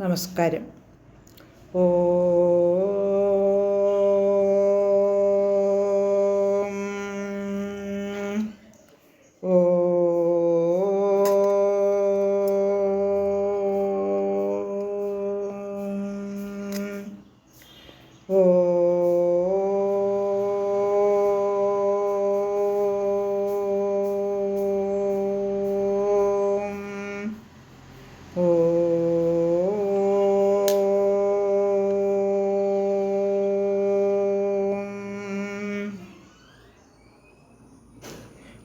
നമസ്കാരം. ഓ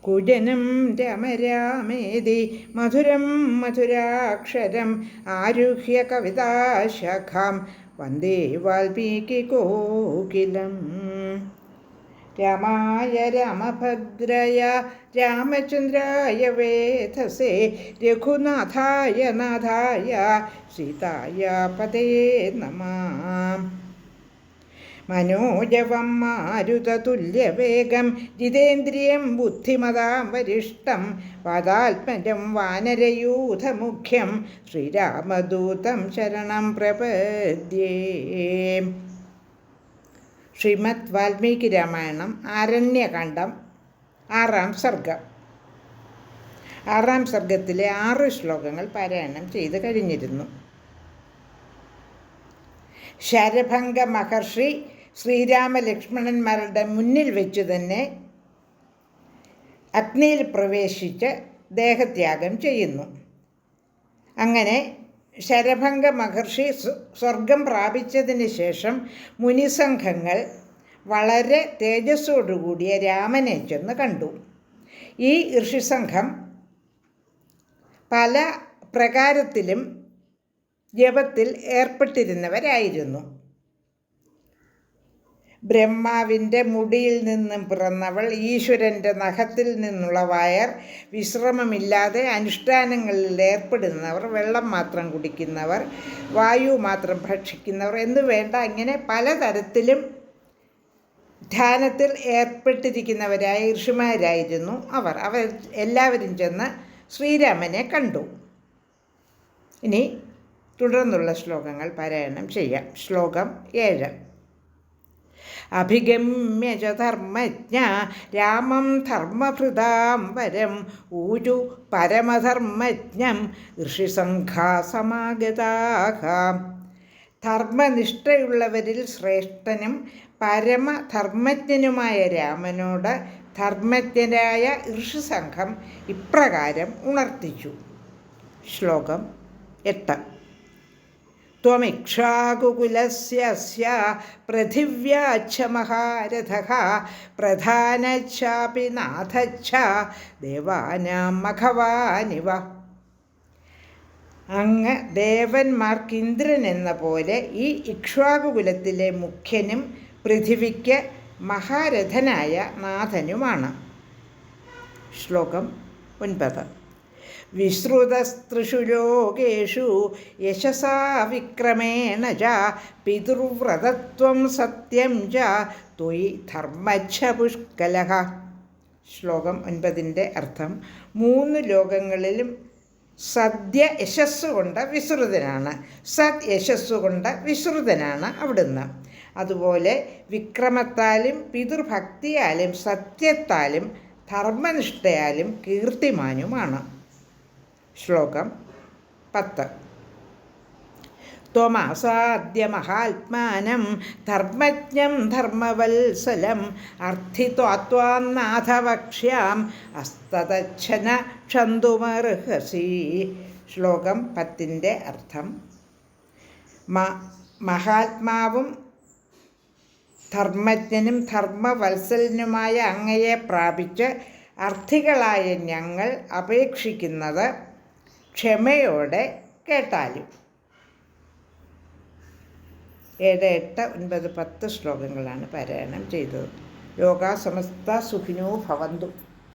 കുജനം രമരാമേതി മധുരം മധുരാക്ഷരം ആരുഹ്യ കവിതാശാഖാം വന്ദേ വാൽമീകി കോകിലം രാമായ രാമഭദ്രയ രാമചന്ദ്രായ വേധസേ രഘുനാഥായ നാഥായ സീതായ പതേ നമാം മനോജവം മാരുതതുല്യവേഗം ജിതേന്ദ്രിയം ബുദ്ധിമതാം വരിഷ്ടം പാദാത്മജം വാനരയൂഥമുഖ്യം ശ്രീരാമദൂതം ശരണം പ്രപദ്യേ. ശ്രീമദ് വാൽമീകി രാമായണം ആരണ്യകാന്ഡം ആറാം സർഗം. ആറാം സർഗത്തിലെ ആറ് ശ്ലോകങ്ങൾ പാരായണം ചെയ്ത് കഴിഞ്ഞിരുന്നു. ശരഭംഗ മഹർഷി ശ്രീരാമലക്ഷ്മണന്മാരുടെ മുന്നിൽ വെച്ചു തന്നെ അഗ്നിയിൽ പ്രവേശിച്ച് ദേഹത്യാഗം ചെയ്യുന്നു. അങ്ങനെ ശരഭംഗ മഹർഷി സ്വർഗം പ്രാപിച്ചതിന് ശേഷം മുനിസംഘങ്ങൾ വളരെ തേജസ്സോടുകൂടിയ രാമനെ ചെന്ന് കണ്ടു. ഈ ഋഷിസംഘം പല പ്രകാരത്തിലും ജപത്തിൽ ഏർപ്പെട്ടിരുന്നവരായിരുന്നു. ബ്രഹ്മാവിന്റെ മുടിയിൽ നിന്നും പിറന്നവൾ ഈശ്വരന്റെ നഖത്തിൽ നിന്നുള്ള വയർ വിശ്രമമില്ലാതെ അനുഷ്ഠാനങ്ങളിൽ ഏർപ്പെടുന്നവർ വെള്ളം മാത്രം കുടിക്കുന്നവർ വായു മാത്രം ഭക്ഷിക്കുന്നവർ എന്ന് വേണ്ട ഇങ്ങനെ പലതരത്തിലും ധ്യാനത്തിൽ ഏർപ്പെട്ടിരിക്കുന്നവരായ ഋഷിമാരായിരുന്നു അവർ. അവർ എല്ലാവരും ചെന്ന് ശ്രീരാമനെ കണ്ടു. ഇനി തുടർന്നുള്ള ശ്ലോകങ്ങൾ പാരായണം ചെയ്യാം. ശ്ലോകം ഏഴ്. അഭിഗമ്യ ച ധർമ്മജ്ഞ രാമം ധർമ്മഭൃതാം വരം ഊരു പരമധർമ്മജ്ഞം ഋഷിസംഘാസമാഗതാഹ. ധർമ്മനിഷ്ഠയുള്ളവരിൽ ശ്രേഷ്ഠനും പരമധർമ്മജ്ഞനുമായ രാമനോട് ധർമ്മജ്ഞരായ ഋഷിസംഘം ഇപ്രകാരം ഉണർത്തിച്ചു. ശ്ലോകം എട്ട്. त्वमिक्षाकुकुलस्य पृथिव्याच्छ महारथः प्रधानच्छापि नाथच्छ ദേവാനാം മഖവാനിവ അങ്ങ് ദേവന്മാർക്ക് ഇന്ദ്രൻ എന്ന പോലെ ഈ ഇക്ഷ്വാകുകുലത്തിലെ മുഖ്യനും പൃഥിവിക്ക് മഹാരഥനായ നാഥനുമാണ് ശ്ലോകം ഒൻപത് വിശ്രുതസ്തൃഷു ലോകേഷു യശസാ വിക്രമേണ ച പിതൃവ്രതത്വം സത്യം ച തൊയി ധർമ്മച്ഛ പുഷ്കലഹ. ശ്ലോകം ഒൻപതിന്റെ അർത്ഥം മൂന്ന് ലോകങ്ങളിലും സദ്യ യശസ് കൊണ്ട് വിശ്രുതനാണ്. സത് യശസ് കൊണ്ട് വിശ്രുതനാണ് അവിടുന്ന്. അതുപോലെ വിക്രമത്താലും പിതൃഭക്തിയാലും സത്യത്താലും ധർമ്മനിഷ്ഠയാലും കീർത്തിമാനുമാണ്. ശ്ലോകം പത്ത്. ത്വമാസാദ്യ മഹാത്മാനം ധർമ്മജ്ഞം ധർമ്മവത്സലം അർത്ഥിത്വാത്വാന്നാഥവക്ഷ്യാം അസ്തതച്ഛന ക്ഷന്തുമർഹസി. ശ്ലോകം പത്തിന്റെ അർത്ഥം മ മഹാത്മാവും ധർമ്മജ്ഞനും ധർമ്മവത്സലനുമായ അങ്ങയെ പ്രാപിച്ച് അർത്ഥികളായ ഞങ്ങൾ അപേക്ഷിക്കുന്നത് ക്ഷമയോടെ കേട്ടാലും. ഏഴ് എട്ട് ഒൻപത് പത്ത് ശ്ലോകങ്ങളാണ് പാരായണം ചെയ്തത്. യോഗാസമസ്ത സുഖിനോ ഭവന്തു.